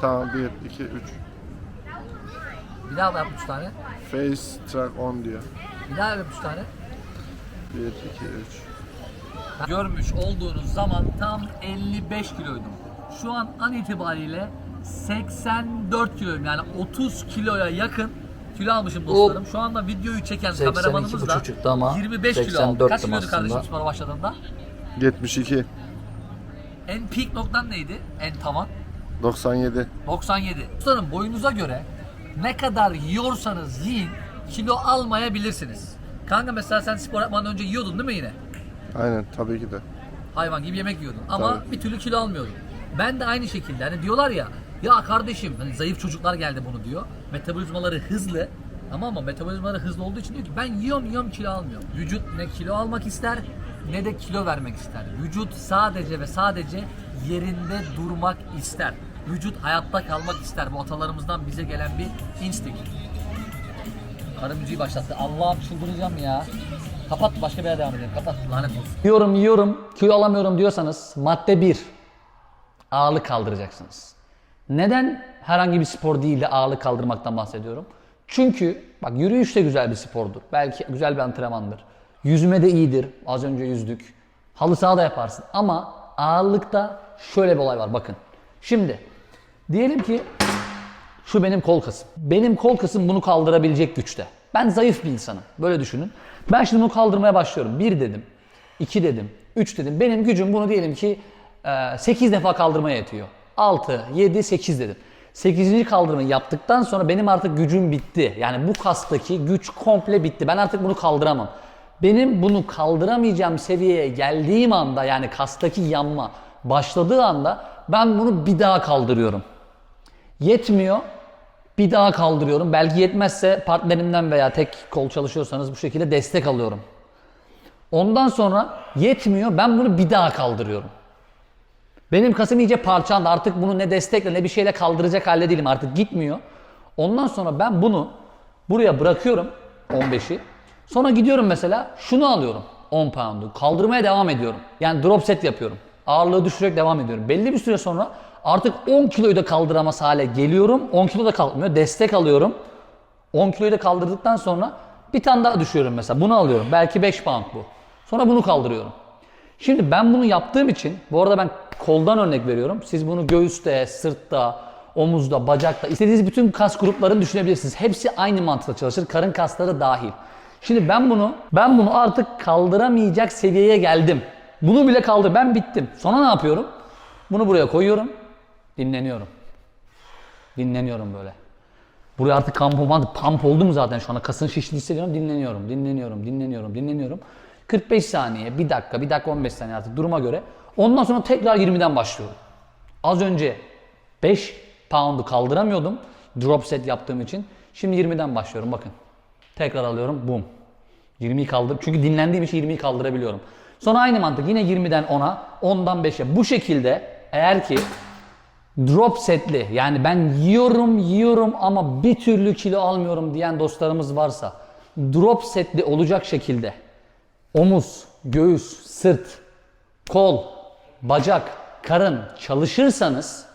Tamam 1, 2, 3. Bir daha yap 3 tane. Face track on diyor. Bir daha yap 3 tane. 1, 2, 3. Görmüş olduğunuz zaman tam 55 kiloydum. Şu an an itibariyle 84 kiloyum. Yani 30 kiloya yakın kilo almışım dostlarım. Şu anda videoyu çeken 82 kameramanımız da buçuktu ama 25 kilo aldı. 84'tüm Kaç kiloydu kardeşim aslında. spora başladığında? 72, En peak noktan neydi? En tavan? 97. 97. Dostlarım boyunuza göre ne kadar yiyorsanız yiyin kilo almayabilirsiniz. Kanka mesela sen spor yapmadan önce yiyordun değil mi yine? Aynen tabii ki de. hayvan gibi yemek yiyordun ama Tabii. bir türlü kilo almıyordun. Ben de aynı şekilde hani diyorlar ya ya kardeşim hani zayıf çocuklar geldi bunu diyor. Metabolizmaları hızlı ama ama metabolizmaları hızlı olduğu için diyor ki ben yiyorum yiyorum kilo almıyorum. Vücut ne kilo almak ister ne de kilo vermek ister. Vücut sadece ve sadece yerinde durmak ister. Vücut hayatta kalmak ister. Bu atalarımızdan bize gelen bir instinct. Karı müziği başlattı. Allah'ım çıldıracağım ya. Kapat başka bir yere devam edelim. Kapat lanet olsun. Yiyorum yiyorum kilo alamıyorum diyorsanız madde 1 ağırlık kaldıracaksınız. Neden herhangi bir spor değil de ağırlık kaldırmaktan bahsediyorum? Çünkü bak yürüyüş de güzel bir spordur. Belki güzel bir antrenmandır. Yüzme de iyidir. Az önce yüzdük. Halı saha da yaparsın. Ama ağırlıkta şöyle bir olay var bakın. Şimdi diyelim ki şu benim kol kasım. Benim kol kasım bunu kaldırabilecek güçte. Ben zayıf bir insanım. Böyle düşünün. Ben şimdi bunu kaldırmaya başlıyorum. Bir dedim, iki dedim, üç dedim. Benim gücüm bunu diyelim ki 8 defa kaldırmaya yetiyor. 6, 7, 8 dedim. 8. kaldırmayı yaptıktan sonra benim artık gücüm bitti. Yani bu kastaki güç komple bitti. Ben artık bunu kaldıramam. Benim bunu kaldıramayacağım seviyeye geldiğim anda yani kastaki yanma başladığı anda ben bunu bir daha kaldırıyorum. Yetmiyor. Bir daha kaldırıyorum. Belki yetmezse partnerimden veya tek kol çalışıyorsanız bu şekilde destek alıyorum. Ondan sonra yetmiyor. Ben bunu bir daha kaldırıyorum. Benim kasım iyice parçalandı. Artık bunu ne destekle ne bir şeyle kaldıracak halde değilim. Artık gitmiyor. Ondan sonra ben bunu buraya bırakıyorum 15'i. Sonra gidiyorum mesela şunu alıyorum 10 pound'u. Kaldırmaya devam ediyorum. Yani drop set yapıyorum. Ağırlığı düşürerek devam ediyorum. Belli bir süre sonra artık 10 kiloyu da kaldıramaz hale geliyorum. 10 kilo da kalkmıyor. Destek alıyorum. 10 kiloyu da kaldırdıktan sonra bir tane daha düşüyorum mesela. Bunu alıyorum. Belki 5 pound bu. Sonra bunu kaldırıyorum. Şimdi ben bunu yaptığım için, bu arada ben koldan örnek veriyorum. Siz bunu göğüste, sırtta, omuzda, bacakta, istediğiniz bütün kas gruplarını düşünebilirsiniz. Hepsi aynı mantıkla çalışır. Karın kasları dahil. Şimdi ben bunu, ben bunu artık kaldıramayacak seviyeye geldim. Bunu bile kaldır, ben bittim. Sonra ne yapıyorum? Bunu buraya koyuyorum, dinleniyorum. Dinleniyorum böyle. Buraya artık kampoman, pump oldum zaten şu anda. Kasın şiştiğini hissediyorum. Dinleniyorum, dinleniyorum, dinleniyorum, dinleniyorum. 45 saniye, 1 dakika, 1 dakika 15 saniye artık duruma göre. Ondan sonra tekrar 20'den başlıyorum. Az önce 5 pound'u kaldıramıyordum. Drop set yaptığım için. Şimdi 20'den başlıyorum bakın. Tekrar alıyorum. Boom. 20'yi kaldır. Çünkü dinlendiğim için 20'yi kaldırabiliyorum. Sonra aynı mantık. Yine 20'den 10'a, 10'dan 5'e. Bu şekilde eğer ki drop setli yani ben yiyorum yiyorum ama bir türlü kilo almıyorum diyen dostlarımız varsa drop setli olacak şekilde omuz, göğüs, sırt, kol, bacak, karın çalışırsanız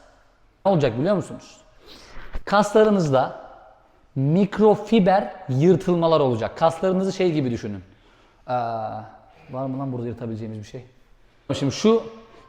ne olacak biliyor musunuz? Kaslarınızda mikrofiber yırtılmalar olacak. Kaslarınızı şey gibi düşünün. Ee, var mı lan burada yırtabileceğimiz bir şey? Şimdi şu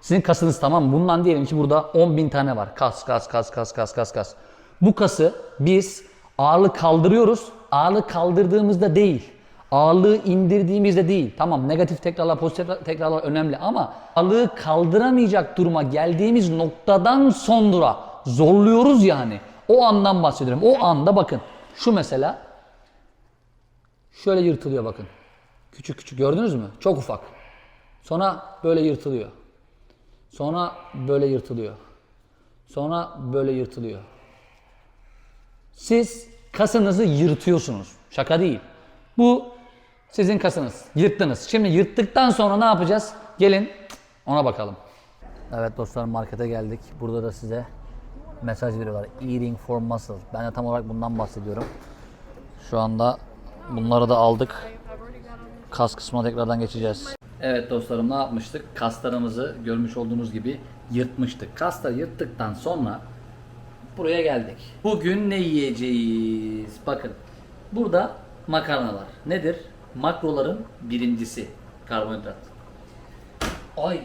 sizin kasınız tamam? Bundan diyelim ki burada 10 bin tane var. Kas, kas, kas, kas, kas, kas, kas. Bu kası biz ağırlık kaldırıyoruz. Ağırlık kaldırdığımızda değil. Ağırlığı indirdiğimizde değil. Tamam negatif tekrarlar, pozitif tekrarlar önemli ama ağırlığı kaldıramayacak duruma geldiğimiz noktadan sonra zorluyoruz yani. O andan bahsediyorum. O anda bakın. Şu mesela şöyle yırtılıyor bakın. Küçük küçük gördünüz mü? Çok ufak. Sonra böyle yırtılıyor. Sonra böyle yırtılıyor. Sonra böyle yırtılıyor. Siz kasınızı yırtıyorsunuz. Şaka değil. Bu sizin kasınız. Yırttınız. Şimdi yırttıktan sonra ne yapacağız? Gelin ona bakalım. Evet dostlarım markete geldik. Burada da size mesaj veriyorlar. Eating for muscle. Ben de tam olarak bundan bahsediyorum. Şu anda bunları da aldık. Kas kısmına tekrardan geçeceğiz. Evet dostlarım ne yapmıştık? Kaslarımızı görmüş olduğunuz gibi yırtmıştık. Kasları yırttıktan sonra buraya geldik. Bugün ne yiyeceğiz? Bakın. Burada makarnalar. Nedir? Makroların birincisi karbonhidrat. Ay.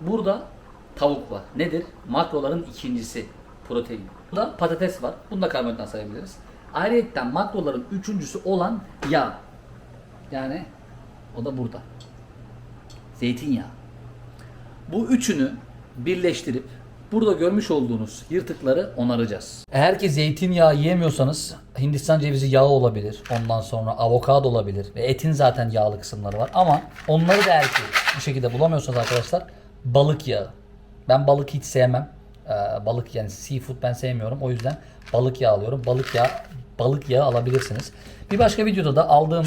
Burada tavuk var. Nedir? Makroların ikincisi protein. Burada patates var. Bunu da karbonhidrat sayabiliriz. Ayrıca makroların üçüncüsü olan yağ. Yani o da burada. Zeytinyağı. Bu üçünü birleştirip burada görmüş olduğunuz yırtıkları onaracağız. Eğer ki zeytinyağı yiyemiyorsanız Hindistan cevizi yağı olabilir. Ondan sonra avokado olabilir. Ve etin zaten yağlı kısımları var. Ama onları da eğer ki bu şekilde bulamıyorsanız arkadaşlar balık yağı. Ben balık hiç sevmem. Ee, balık yani seafood ben sevmiyorum. O yüzden balık yağı alıyorum. Balık yağı balık yağı alabilirsiniz. Bir başka videoda da aldığım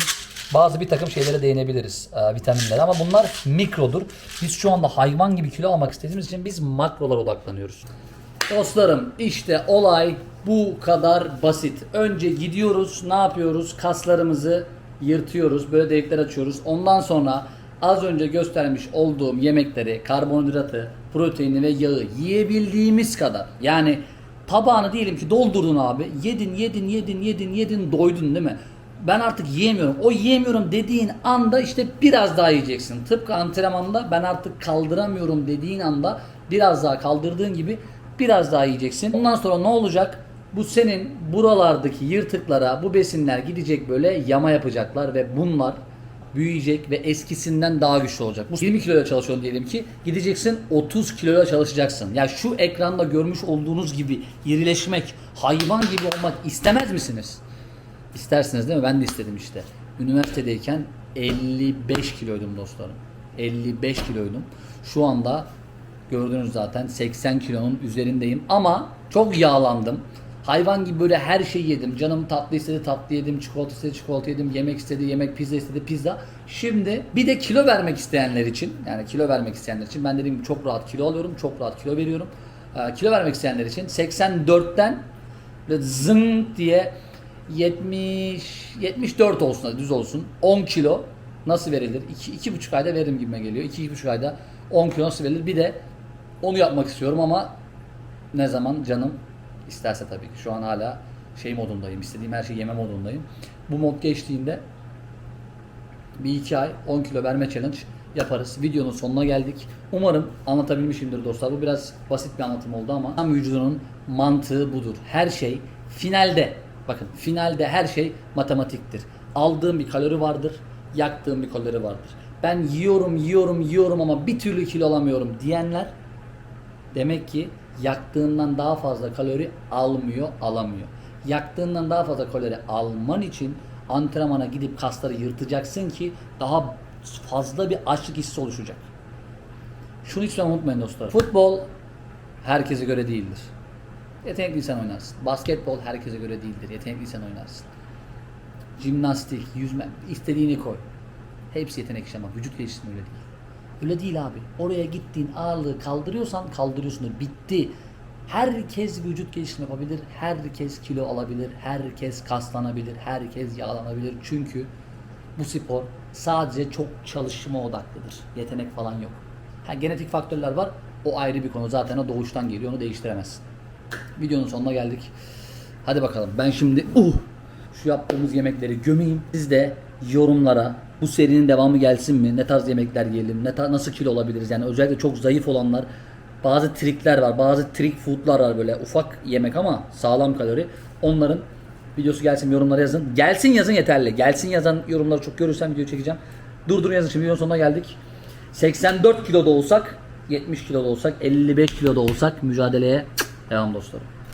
bazı bir takım şeylere değinebiliriz e, vitaminlere ama bunlar mikrodur. Biz şu anda hayvan gibi kilo almak istediğimiz için biz makrolara odaklanıyoruz. Dostlarım işte olay bu kadar basit. Önce gidiyoruz ne yapıyoruz kaslarımızı yırtıyoruz böyle delikler açıyoruz. Ondan sonra az önce göstermiş olduğum yemekleri karbonhidratı, proteini ve yağı yiyebildiğimiz kadar yani tabağını diyelim ki doldurdun abi yedin yedin yedin yedin yedin doydun değil mi? Ben artık yiyemiyorum. O yiyemiyorum dediğin anda işte biraz daha yiyeceksin. Tıpkı antrenmanda ben artık kaldıramıyorum dediğin anda biraz daha kaldırdığın gibi biraz daha yiyeceksin. Ondan sonra ne olacak? Bu senin buralardaki yırtıklara bu besinler gidecek böyle yama yapacaklar ve bunlar büyüyecek ve eskisinden daha güçlü olacak. Bu 20 kiloya çalışıyorsun diyelim ki gideceksin 30 kiloya çalışacaksın. Ya şu ekranda görmüş olduğunuz gibi irileşmek, hayvan gibi olmak istemez misiniz? İstersiniz değil mi? Ben de istedim işte. Üniversitedeyken 55 kiloydum dostlarım. 55 kiloydum. Şu anda gördünüz zaten 80 kilonun üzerindeyim ama çok yağlandım. Hayvan gibi böyle her şeyi yedim. Canım tatlı istedi tatlı yedim, çikolata istedi çikolata yedim, yemek istedi yemek, pizza istedi pizza. Şimdi bir de kilo vermek isteyenler için yani kilo vermek isteyenler için ben dediğim çok rahat kilo alıyorum, çok rahat kilo veriyorum. Ee, kilo vermek isteyenler için 84'ten böyle zınk diye 70 74 olsun hadi düz olsun. 10 kilo nasıl verilir? 2 iki, 2,5 ayda veririm gibime geliyor. 2 2,5 ayda 10 kilo nasıl verilir? Bir de onu yapmak istiyorum ama ne zaman canım isterse tabii ki. Şu an hala şey modundayım. istediğim her şeyi yeme modundayım. Bu mod geçtiğinde bir iki ay 10 kilo verme challenge yaparız. Videonun sonuna geldik. Umarım anlatabilmişimdir dostlar. Bu biraz basit bir anlatım oldu ama tam vücudunun mantığı budur. Her şey finalde bakın finalde her şey matematiktir. Aldığım bir kalori vardır, yaktığım bir kalori vardır. Ben yiyorum, yiyorum, yiyorum ama bir türlü kilo alamıyorum diyenler Demek ki yaktığından daha fazla kalori almıyor, alamıyor. Yaktığından daha fazla kalori alman için antrenmana gidip kasları yırtacaksın ki daha fazla bir açlık hissi oluşacak. Şunu hiç unutmayın dostlar. Futbol herkese göre değildir. Yetenekliysen oynarsın. Basketbol herkese göre değildir. Yetenekliysen oynarsın. Jimnastik, yüzme, istediğini koy. Hepsi yetenek işi ama vücut geliştirme öyle değil. Öyle değil abi. Oraya gittiğin ağırlığı kaldırıyorsan kaldırıyorsundur. Bitti. Herkes vücut geliştirme yapabilir. Herkes kilo alabilir. Herkes kaslanabilir. Herkes yağlanabilir. Çünkü bu spor sadece çok çalışma odaklıdır. Yetenek falan yok. Ha, genetik faktörler var. O ayrı bir konu. Zaten o doğuştan geliyor. Onu değiştiremezsin. Videonun sonuna geldik. Hadi bakalım. Ben şimdi uh, şu yaptığımız yemekleri gömeyim. Siz de yorumlara bu serinin devamı gelsin mi? Ne tarz yemekler yiyelim? Ne tar- nasıl kilo olabiliriz? Yani özellikle çok zayıf olanlar bazı trikler var. Bazı trik foodlar var böyle ufak yemek ama sağlam kalori. Onların videosu gelsin yorumlara yazın. Gelsin yazın yeterli. Gelsin yazan yorumları çok görürsem video çekeceğim. Durdurun yazın. Şimdi videonun sonuna geldik. 84 kiloda olsak 70 kiloda olsak 55 kiloda olsak mücadeleye devam dostlarım.